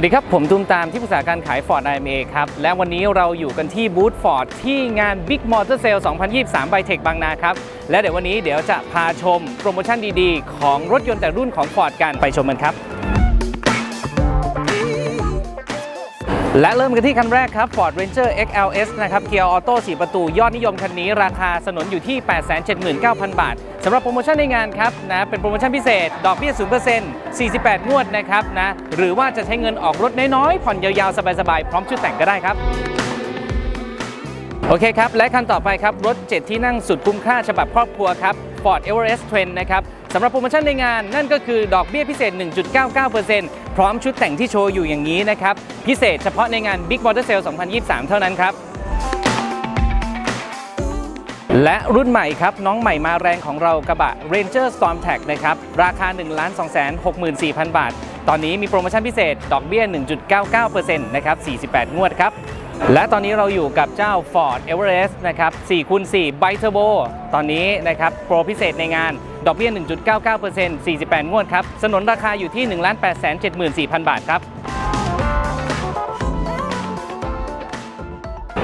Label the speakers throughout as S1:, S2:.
S1: วัสดีครับ ผมตูมตามที่ปรึกษาการขาย Ford IMA ครับ และวันนี้เราอยู่กันที่บูธ Ford ที่งาน Big Motor Sale 2023 by Tech บางนาครับ และเดี๋ยววันนี้เดี๋ยวจะพาชมโปรโมชั่นดีๆ ของรถยนต์แต่รุ่นของ Ford กันไปชมกันครับ และเริ่มกันที่คันแรกครับ Ford Ranger XLS นะครับเกียร์ออโต้4ประตูยอดนิยมคันนี้ราคาสนนอยู่ที่ 879,000 บาทำหรับโปรโมชั่นในงานครับนะเป็นโปรโมชั่นพิเศษ ดอกเบี้ย 0% 48 งวดนะครับนะหรือว่าจะใช้เงินออกรถน้อยๆ ผ่อนยาวๆ สบายๆ พร้อมชุดแต่งก็ได้ครับ โอเคครับ และคันต่อไปครับ รถ 7 ที่นั่งสุดคุ้มค่าฉบับครอบครัวครับ Ford Everest Trend นะครับสำหรับโปรโมชั่นในงาน นั่นก็คือดอกเบี้ยพิเศษ 1.99%พร้อมชุดแต่งที่โชว์อยู่อย่างนี้นะครับพิเศษเฉพาะในงาน Big Motor Sale 2023 เท่านั้นครับ และรุ่นใหม่ครับ น้องใหม่มาแรงของเรากระบะ Ranger Storm Tag นะครับ ราคา 1 2 6 4 0 0 0 บาท ตอนนี้มีโปรโมชั่นพิเศษ ดอกเบี้ย 1.99%นะครับ 48 งวดครับ และตอนนี้เราอยู่กับเจ้า Ford Everest นะครับ4คูณ4 b i Turbo ตอนนี้นะครับ โปรพิเศษในงาน ดอกเบี้ย 1.99% 48 งวดครับ สนนราคาอยู่ที่ 1 8 7 4 0 0 0 บาทครับ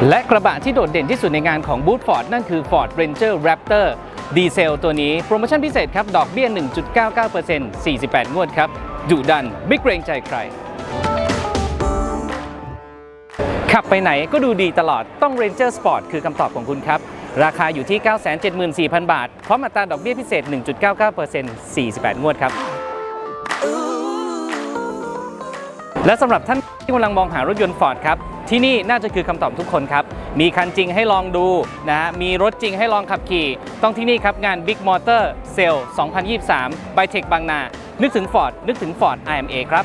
S1: และกระบะที่โดดเด่นที่สุดในงานของบูธฟอร์ดนั่นคือ Ford Ranger Raptor ดีเซลตัวนี้โปรโมชั่นพิเศษครับ ดอกเบี้ย 1.99% 48 งวดครับดุดัน ไม่เกรงใจใคร ขับไปไหนก็ดูดีตลอดต้อง Ranger Sport คือคำตอบของคุณครับ ราคาอยู่ที่ 974,000 บาท พร้อมอัตราดอกเบี้ยพิเศษ 1.99% 48 งวดครับ และสำหรับท่านที่กำลังมองหารถยนต์ Ford ครับ ที่นี่น่าจะคือคำตอบทุกคนครับ มีคันจริงให้ลองดูนะฮะมีรถจริงให้ลองขับขี่ ต้องที่นี่ครับงาน Big Motor Sale 2023 by Tech บางนา นึกถึง Ford นึกถึง Ford IMA ครับ